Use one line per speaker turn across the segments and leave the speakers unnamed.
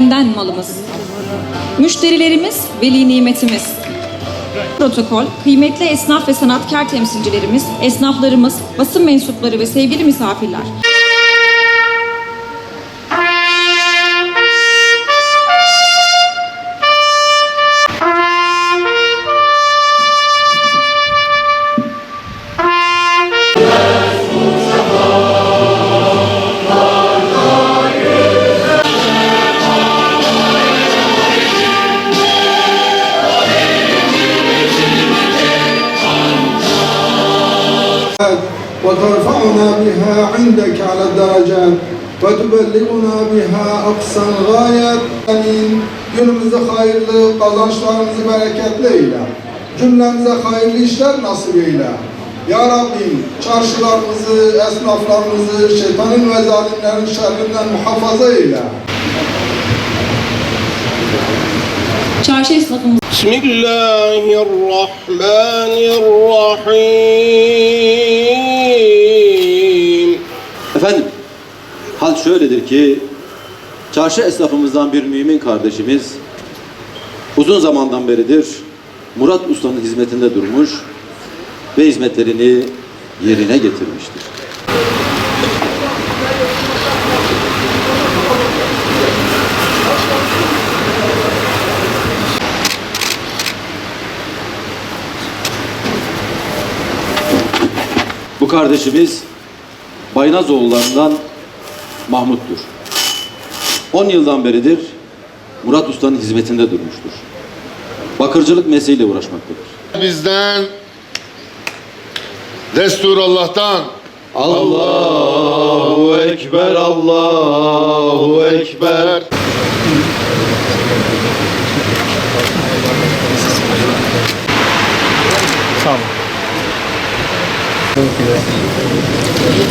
Den malımız. Müşterilerimiz veli nimetimiz. Protokol, kıymetli esnaf ve sanatkar temsilcilerimiz, esnaflarımız, basın mensupları ve sevgili misafirler.
بها عندك على الدرجات وتبلغنا بها أقصى الغايات Amin. Günümüzde hayırlı, kazançlarımızı bereketli eyle. Cümlemize hayırlı işler nasip eyle. Ya Rabbim çarşılarımızı, esnaflarımızı şeytanın ve zalimlerin şerrinden muhafaza eyle.
Çarşı esnafımız
بسم
Şöyledir ki, çarşı esnafımızdan bir mümin kardeşimiz uzun zamandan beridir Murat Usta'nın hizmetinde durmuş ve hizmetlerini yerine getirmiştir. Bu kardeşimiz Baynazoğullarından Mahmut'tur. 10 yıldan beridir Murat Usta'nın hizmetinde durmuştur. Bakırcılık mesleğiyle uğraşmaktadır.
Bizden destur Allah'tan
Allahu Ekber, Allahu Ekber.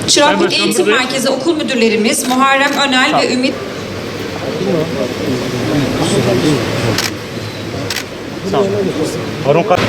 Çıraklık Eğitim Merkezi okul müdürlerimiz Muharrem Önel ve Ümit
Harun Kar-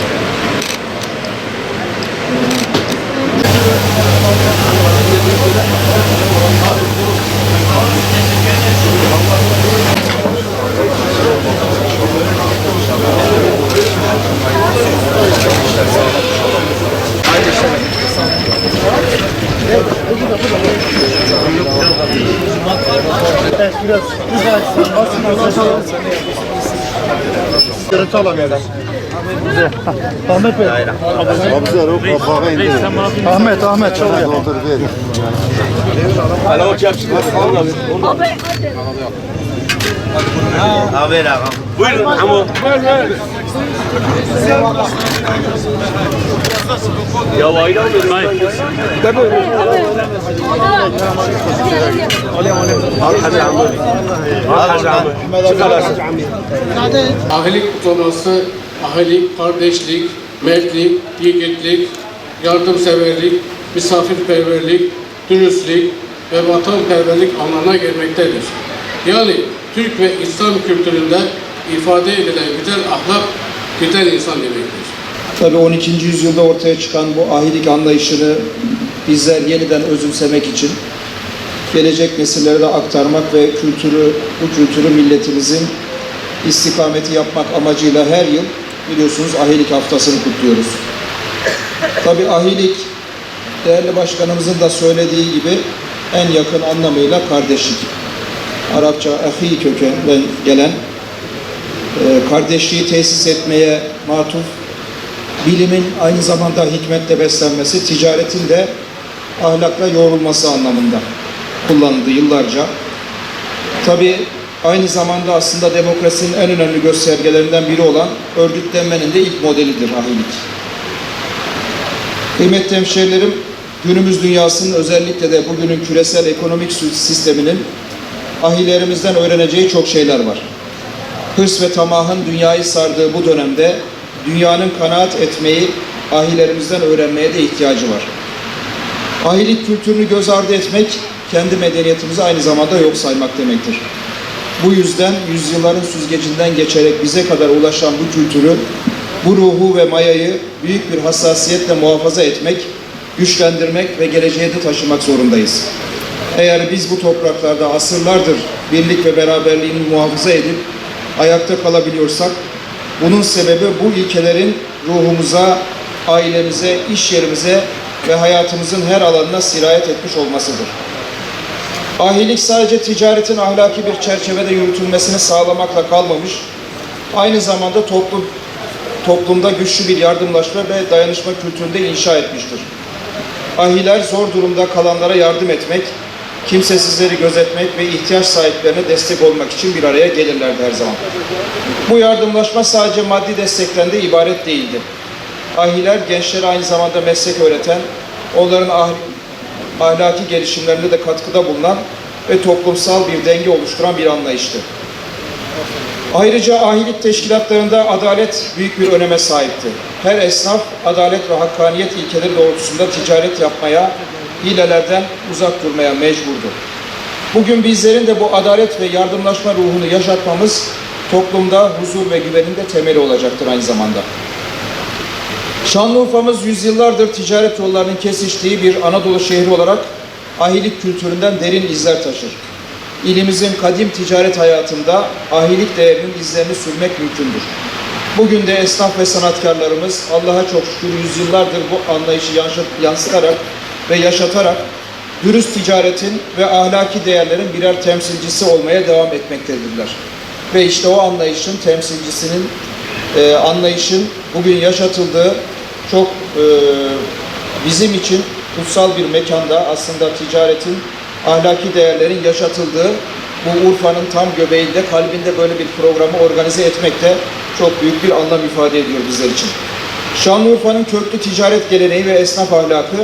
Görüntü alamıyoruz. Ahmet Bey. Ahmet, Ahmet çabuk yap.
Ahilik kutlaması, ahilik, kardeşlik, mertlik, yiğitlik, yardımseverlik, misafirperverlik, dürüstlük ve vatanperverlik anlamına gelmektedir. Yani Türk ve İslam kültüründe ifade edilen güzel ahlak, güzel insan demektir.
Tabii 12. yüzyılda ortaya çıkan bu ahilik anlayışını bizler yeniden özümsemek için gelecek nesillere de aktarmak ve kültürü, bu kültürü milletimizin istikameti yapmak amacıyla her yıl biliyorsunuz ahilik haftasını kutluyoruz. Tabii ahilik değerli başkanımızın da söylediği gibi en yakın anlamıyla kardeşlik. Arapça ahi kökeninden gelen e, kardeşliği tesis etmeye matuf bilimin aynı zamanda hikmetle beslenmesi, ticaretin de ahlakla yoğrulması anlamında kullanıldı yıllarca. Tabi aynı zamanda aslında demokrasinin en önemli göstergelerinden biri olan örgütlenmenin de ilk modelidir ahilik. Kıymetli hemşehrilerim, günümüz dünyasının özellikle de bugünün küresel ekonomik sisteminin ahilerimizden öğreneceği çok şeyler var. Hırs ve tamahın dünyayı sardığı bu dönemde dünyanın kanaat etmeyi ahilerimizden öğrenmeye de ihtiyacı var. Ahilik kültürünü göz ardı etmek, kendi medeniyetimizi aynı zamanda yok saymak demektir. Bu yüzden yüzyılların süzgecinden geçerek bize kadar ulaşan bu kültürü, bu ruhu ve mayayı büyük bir hassasiyetle muhafaza etmek, güçlendirmek ve geleceğe de taşımak zorundayız. Eğer biz bu topraklarda asırlardır birlik ve beraberliğini muhafaza edip ayakta kalabiliyorsak, bunun sebebi bu ilkelerin ruhumuza, ailemize, iş yerimize ve hayatımızın her alanına sirayet etmiş olmasıdır. Ahilik sadece ticaretin ahlaki bir çerçevede yürütülmesini sağlamakla kalmamış, aynı zamanda toplum toplumda güçlü bir yardımlaşma ve dayanışma kültüründe inşa etmiştir. Ahiler zor durumda kalanlara yardım etmek, kimsesizleri gözetmek ve ihtiyaç sahiplerine destek olmak için bir araya gelirlerdi her zaman. Bu yardımlaşma sadece maddi destekten de ibaret değildi. Ahiler gençlere aynı zamanda meslek öğreten, onların ah- ahlaki gelişimlerinde de katkıda bulunan ve toplumsal bir denge oluşturan bir anlayıştı. Ayrıca ahilik teşkilatlarında adalet büyük bir öneme sahipti. Her esnaf adalet ve hakkaniyet ilkeleri doğrultusunda ticaret yapmaya, hilelerden uzak durmaya mecburdu. Bugün bizlerin de bu adalet ve yardımlaşma ruhunu yaşatmamız toplumda huzur ve güvenin de temeli olacaktır aynı zamanda. Şanlıurfa'mız yüzyıllardır ticaret yollarının kesiştiği bir Anadolu şehri olarak ahilik kültüründen derin izler taşır. İlimizin kadim ticaret hayatında ahilik değerinin izlerini sürmek mümkündür. Bugün de esnaf ve sanatkarlarımız Allah'a çok şükür yüzyıllardır bu anlayışı yansıt- yansıtarak ve yaşatarak dürüst ticaretin ve ahlaki değerlerin birer temsilcisi olmaya devam etmektedirler. Ve işte o anlayışın temsilcisinin e, anlayışın bugün yaşatıldığı çok e, bizim için kutsal bir mekanda aslında ticaretin ahlaki değerlerin yaşatıldığı bu Urfa'nın tam göbeğinde, kalbinde böyle bir programı organize etmek de çok büyük bir anlam ifade ediyor bizler için. Şanlıurfa'nın köklü ticaret geleneği ve esnaf ahlakı,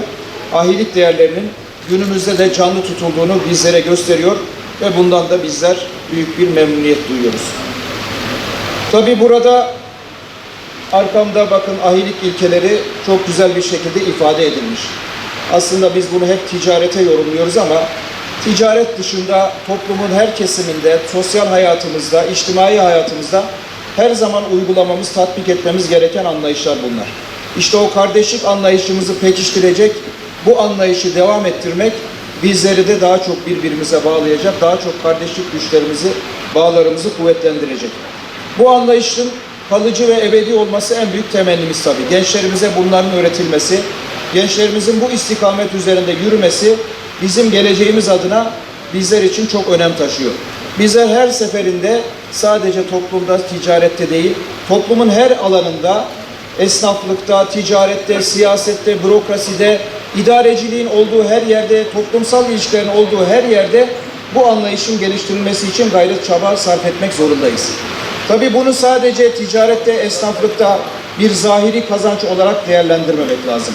ahilik değerlerinin günümüzde de canlı tutulduğunu bizlere gösteriyor ve bundan da bizler büyük bir memnuniyet duyuyoruz. Tabi burada arkamda bakın ahilik ilkeleri çok güzel bir şekilde ifade edilmiş. Aslında biz bunu hep ticarete yorumluyoruz ama ticaret dışında toplumun her kesiminde, sosyal hayatımızda, içtimai hayatımızda her zaman uygulamamız, tatbik etmemiz gereken anlayışlar bunlar. İşte o kardeşlik anlayışımızı pekiştirecek, bu anlayışı devam ettirmek bizleri de daha çok birbirimize bağlayacak, daha çok kardeşlik güçlerimizi, bağlarımızı kuvvetlendirecek. Bu anlayışın kalıcı ve ebedi olması en büyük temennimiz tabii. Gençlerimize bunların öğretilmesi, gençlerimizin bu istikamet üzerinde yürümesi bizim geleceğimiz adına bizler için çok önem taşıyor. Bizler her seferinde sadece toplumda, ticarette değil, toplumun her alanında, esnaflıkta, ticarette, siyasette, bürokraside, idareciliğin olduğu her yerde, toplumsal ilişkilerin olduğu her yerde bu anlayışın geliştirilmesi için gayret çaba sarf etmek zorundayız. Tabii bunu sadece ticarette, esnaflıkta bir zahiri kazanç olarak değerlendirmemek lazım.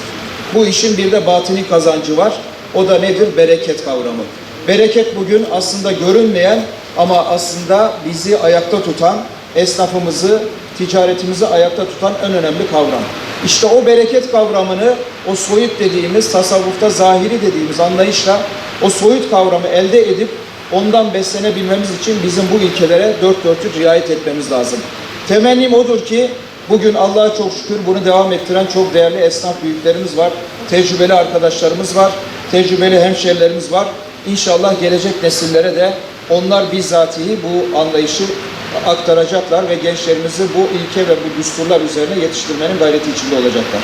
Bu işin bir de batini kazancı var. O da nedir? Bereket kavramı. Bereket bugün aslında görünmeyen ama aslında bizi ayakta tutan, esnafımızı, ticaretimizi ayakta tutan en önemli kavram. İşte o bereket kavramını, o soyut dediğimiz, tasavvufta zahiri dediğimiz anlayışla o soyut kavramı elde edip ondan beslenebilmemiz için bizim bu ilkelere dört dörtlük riayet etmemiz lazım. Temennim odur ki bugün Allah'a çok şükür bunu devam ettiren çok değerli esnaf büyüklerimiz var. Tecrübeli arkadaşlarımız var. Tecrübeli hemşerilerimiz var. İnşallah gelecek nesillere de onlar bizzatihi bu anlayışı aktaracaklar ve gençlerimizi bu ilke ve bu düsturlar üzerine yetiştirmenin gayreti içinde olacaklar.